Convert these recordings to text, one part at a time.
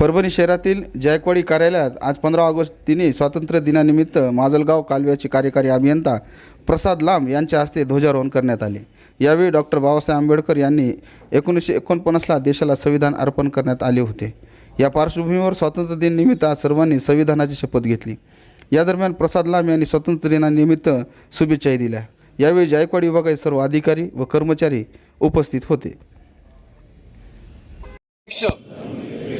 परभणी शहरातील जायकवाडी कार्यालयात आज पंधरा ऑगस्ट दिनी स्वातंत्र्य दिनानिमित्त माजलगाव कालव्याचे कार्यकारी अभियंता प्रसाद लांब यांच्या हस्ते ध्वजारोहण करण्यात आले. यावेळी डॉक्टर बाबासाहेब आंबेडकर यांनी एकोणीसशे एकोणपन्नासला देशाला संविधान अर्पण करण्यात आले होते. या पार्श्वभूमीवर स्वातंत्र्य दिनानिमित्त आज सर्वांनी संविधानाची शपथ घेतली. या दरम्यान प्रसाद लांब यांनी स्वातंत्र्य दिनानिमित्त शुभेच्छाही दिल्या. यावेळी जायकवाडी विभागाचे सर्व अधिकारी व कर्मचारी उपस्थित होते.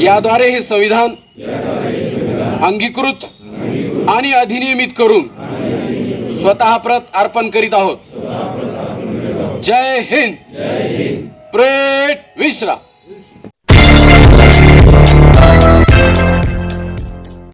याद्वारे हे संविधान अंगीकृत आणि अधिनियमित करून स्वतः प्रत अर्पण करीत आहोत. जय हिंद. प्रेट विश्राम.